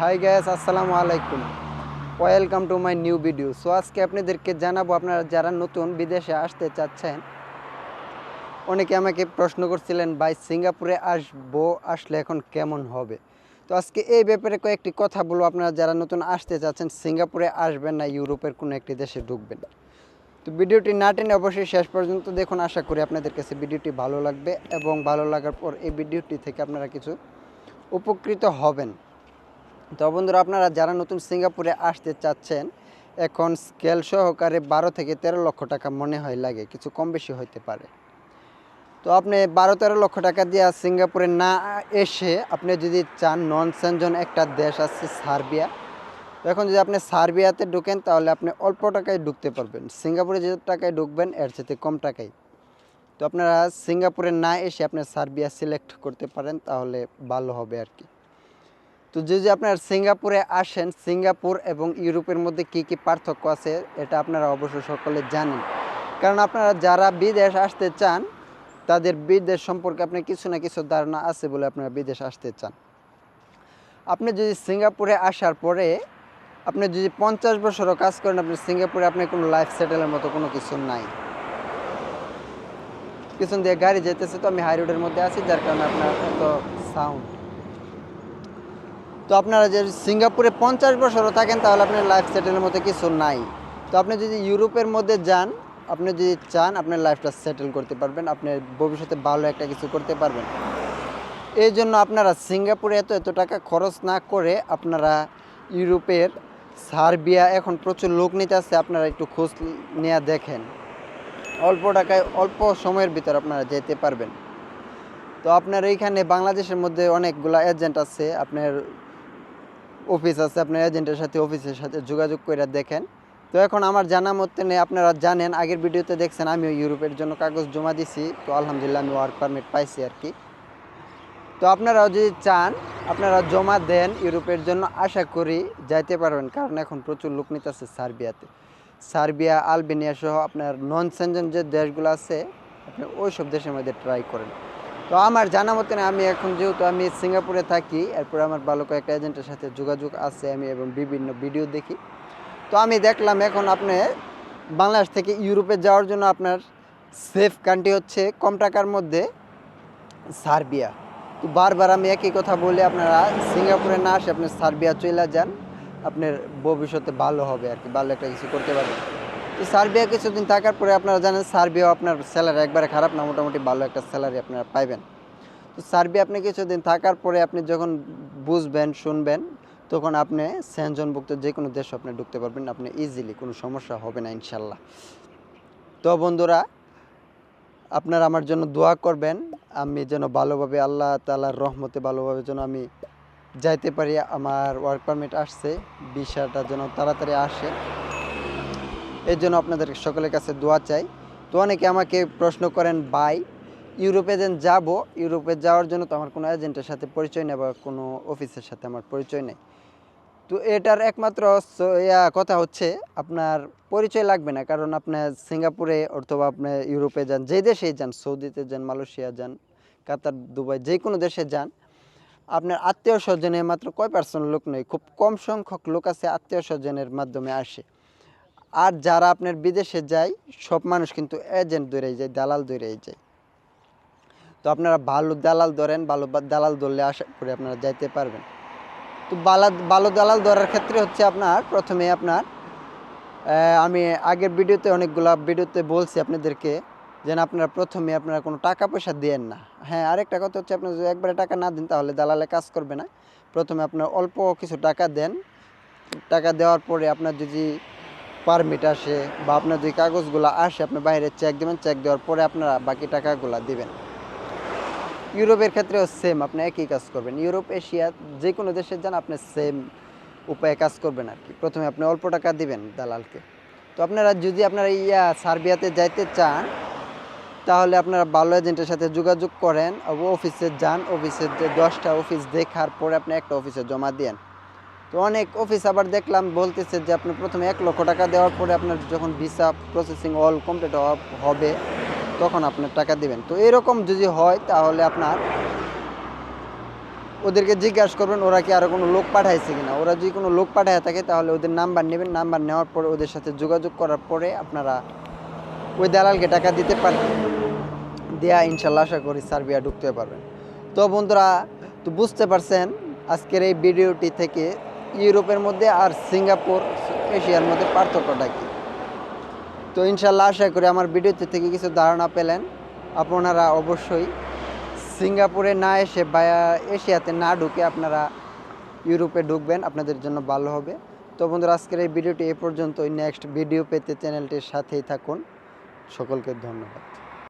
High guys আসসালামু আলাইকুম। Welcome to my new video so আজকে আপনাদেরকে জানাব, আপনারা যারা নতুন বিদেশে আসতে চাচ্ছেন, অনেকে আমাকে প্রশ্ন করছিলেন, ভাই, সিঙ্গাপুরে আসব, আসলে এখন কেমন হবে? তো আজকে এই ব্যাপারে কয়েকটি কথা বলব। আপনারা যারা নতুন আসতে চাচ্ছেন, সিঙ্গাপুরে আসবেন না, ইউরোপের কোনো একটি দেশে ঢুকবেন তো ভিডিওটি না টেনে অবশ্যই শেষ পর্যন্ত দেখুন। আশা করি আপনাদের কাছে ভিডিওটি ভালো লাগবে এবং ভালো লাগার পর এই ভিডিওটি থেকে আপনারা কিছু উপকৃত হবেন। তো বন্ধুরা, আপনারা যারা নতুন সিঙ্গাপুরে আসতে চাচ্ছেন, এখন স্কেল সহকারে বারো থেকে তেরো লক্ষ টাকা মনে হয় লাগে, কিছু কম বেশি হইতে পারে। তো আপনি বারো তেরো লক্ষ টাকা দিয়ে সিঙ্গাপুরে না এসে আপনি যদি চান নন সেনজন একটা দেশ আছে সার্বিয়া। তো এখন যদি আপনি সার্বিয়াতে ঢুকেন, তাহলে আপনি অল্প টাকায় ঢুকতে পারবেন। সিঙ্গাপুরে যে টাকায় ঢুকবেন, এর সাথে কম টাকায়। তো আপনারা সিঙ্গাপুরে না এসে আপনি সার্বিয়া সিলেক্ট করতে পারেন, তাহলে ভালো হবে আর কি। তো যদি আপনার সিঙ্গাপুরে আসেন, সিঙ্গাপুর এবং ইউরোপের মধ্যে কি কি পার্থক্য আছে, এটা আপনারা অবশ্যই সকলে জানেন। কারণ আপনারা যারা বিদেশ আসতে চান, তাদের বিদেশ সম্পর্কে আপনার কিছু না কিছু ধারণা আছে বলে আপনারা বিদেশ আসতে চান। আপনি যদি সিঙ্গাপুরে আসার পরে আপনি যদি পঞ্চাশ বছরও কাজ করেন, আপনি সিঙ্গাপুরে আপনার কোনো লাইফ সেটেলের মতো কোনো কিছু নাই। পিছন দিয়ে গাড়ি যেতেছে, তো আমি হাই রোডের মধ্যে আছি, যার কারণে আপনার এত সাউন্ড তো আপনারা যে সিঙ্গাপুরে পঞ্চাশ বছরও থাকেন, তাহলে আপনার লাইফ সেটেলের মতো কিছু নাই। তো আপনি যদি ইউরোপের মধ্যে যান, আপনি যদি চান, আপনার লাইফটা সেটেল করতে পারবেন, আপনি ভবিষ্যতে ভালো একটা কিছু করতে পারবেন। এই জন্য আপনারা সিঙ্গাপুরে এত এত টাকা খরচ না করে আপনারা ইউরোপের সার্বিয়া এখন প্রচুর লোক নিতে আসছে, আপনারা একটু খোঁজ নেওয়া দেখেন। অল্প টাকায়, অল্প সময়ের ভিতর আপনারা যেতে পারবেন। তো আপনার এইখানে বাংলাদেশের মধ্যে অনেকগুলা এজেন্ট আছে, আপনার অফিস আছে, আপনার এজেন্টের সাথে অফিসের সাথে যোগাযোগ করে দেখেন। তো এখন আমার জানা মতে নেই আপনারা জানেন, আগের ভিডিওতে দেখছেন, আমিও ইউরোপের জন্য কাগজ জমা দিছি। তো আলহামদুলিল্লাহ আমি ওয়ার্ক পারমিট পাইছি আর কি। তো আপনারাও যদি চান, আপনারা জমা দেন ইউরোপের জন্য, আশা করি যাইতে পারবেন। কারণ এখন প্রচুর লোক নিতেছে সার্বিয়াতে। সার্বিয়া, আলবেনিয়া সহ আপনার নন সেনজন যে দেশগুলো আছে, আপনি ওই সব দেশের মধ্যে ট্রাই করেন। তো আমার জানা মতে আমি এখন যেহেতু আমি সিঙ্গাপুরে থাকি, এরপরে আমার ভালো কয়েকটা এজেন্টের সাথে যোগাযোগ আছে আমি এবং বিভিন্ন ভিডিও দেখি। তো আমি দেখলাম এখন আপনি বাংলাদেশ থেকে ইউরোপে যাওয়ার জন্য আপনার সেফ কান্ট্রি হচ্ছে কম টাকার মধ্যে সার্বিয়া। তো বারবার আমি একই কথা বলি, আপনারা সিঙ্গাপুরে না আসে আপনি সার্বিয়া চলে যান, আপনার ভবিষ্যতে ভালো হবে আর কি, ভালো একটা কিছু করতে পারবেন। তো সার্বিয়া কিছুদিন থাকার পরে আপনারা জানেন সার্বিয়াও আপনার স্যালারি একবারে খারাপ না, মোটামুটি ভালো একটা স্যালারি আপনারা পাইবেন। তো সার্বিয়া আপনি কিছুদিন থাকার পরে আপনি যখন বুঝবেন, শুনবেন, তখন আপনি সেনজনভুক্ত যে কোনো দেশে আপনি ঢুকতে পারবেন, আপনি ইজিলি কোনো সমস্যা হবে না ইনশাল্লাহ তো বন্ধুরা, আপনারা আমার জন্য দোয়া করবেন, আমি যেন ভালোভাবে আল্লাহ তালার রহমতে ভালোভাবে যেন আমি যাইতে পারি, আমার ওয়ার্ক পারমিট আসছে ভিসাটা যেন তাড়াতাড়ি আসে। এই জন্য আপনাদের সকলের কাছে দোয়া চাই। তো অনেকে আমাকে প্রশ্ন করেন বাই ইউরোপে যেন যাব, ইউরোপে যাওয়ার জন্য তো আমার কোনো এজেন্টের সাথে পরিচয় নেই বা কোনো অফিসের সাথে আমার পরিচয় নেই। তো এটার একমাত্র কথা হচ্ছে, আপনার পরিচয় লাগবে না। কারণ আপনার সিঙ্গাপুরে অথবা আপনি ইউরোপে যান, যে দেশেই যান, সৌদিতে যান, মালয়েশিয়া যান, কাতার, দুবাই, যে কোনো দেশে যান, আপনার আত্মীয় স্বজনের মাত্র কয় পার্সেন্ট লোক নেই? খুব কম সংখ্যক লোক আছে আত্মীয় স্বজনের মাধ্যমে আসে। আর যারা আপনার বিদেশে যায়, সব মানুষ কিন্তু এজেন্ট ধরেই যায়, দালাল ধরেই যায়। তো আপনারা ভালো দালাল ধরেন, ভালো দালাল ধরলে আশা করি আপনারা যাইতে পারবেন। তো বালা, ভালো দালাল ধরার ক্ষেত্রে হচ্ছে আপনার, প্রথমে আপনার আমি আগের ভিডিওতে অনেকগুলা ভিডিওতে বলছি আপনাদেরকে যেন আপনারা প্রথমে আপনারা কোনো টাকা পয়সা দেন না। হ্যাঁ আরেকটা কথা হচ্ছে আপনার যদি একবারে টাকা না দেন, তাহলে দালালে কাজ করবে না। প্রথমে আপনার অল্প কিছু টাকা দেন। টাকা দেওয়ার পরে আপনার যদি পারমিট আসে বা আপনার যদি কাগজগুলো আসে, আপনি বাইরে চেক দেবেন চেক দেওয়ার পরে আপনারা বাকি টাকাগুলো দিবেন। ইউরোপের ক্ষেত্রেও সেম আপনি একই কাজ করবেন। ইউরোপ, এশিয়া যে কোনো দেশে যান, আপনি সেম উপায়ে কাজ করবেন আর কি। প্রথমে আপনি অল্প টাকা দিবেন দালালকে। তো আপনারা যদি আপনারা ইয়া সার্বিয়াতে যাইতে চান, তাহলে আপনারা ভালো এজেন্টের সাথে যোগাযোগ করেন, অফিসে যান, অফিসে যে দশটা অফিস দেখার পরে আপনি একটা অফিসে জমা দেন তো অনেক অফিস আবার দেখলাম, বলতেছে যে আপনি প্রথমে এক লক্ষ টাকা দেওয়ার পরে আপনার যখন ভিসা প্রসেসিং অল কমপ্লিট হবে, তখন আপনার টাকা দিবেন। তো এরকম যদি হয়, তাহলে আপনার ওদেরকে জিজ্ঞাসা করবেন, ওরা কি আরও কোনো লোক পাঠাইছে কিনা? ওরা যদি কোনো লোক পাঠায় থাকে, তাহলে ওদের নাম্বার নেবেন। নাম্বার নেওয়ার পরে ওদের সাথে যোগাযোগ করার পরে আপনারা ওই দালালকে টাকা দিতে পারেন। দেয়া ইনশাল্লাহ আশা করি সার্বিয়া ঢুকতে পারবেন। তো বন্ধুরা, তো বুঝতে পারছেন, আজকের এই ভিডিওটি থেকে ইউরোপের মধ্যে আর সিঙ্গাপুর, এশিয়ার মধ্যে পার্থক্যটা কী? তো ইনশাল্লাহ আশা করি আমার ভিডিওতে থেকে কিছু ধারণা পেলেন। আপনারা অবশ্যই সিঙ্গাপুরে না এসে বা এশিয়াতে না ঢুকে আপনারা ইউরোপে ঢুকবেন, আপনাদের জন্য ভালো হবে। তো বন্ধুরা, আজকের এই ভিডিওটি এ পর্যন্তই। নেক্সট ভিডিও পেতে চ্যানেলটির সাথেই থাকুন। সকলকে ধন্যবাদ।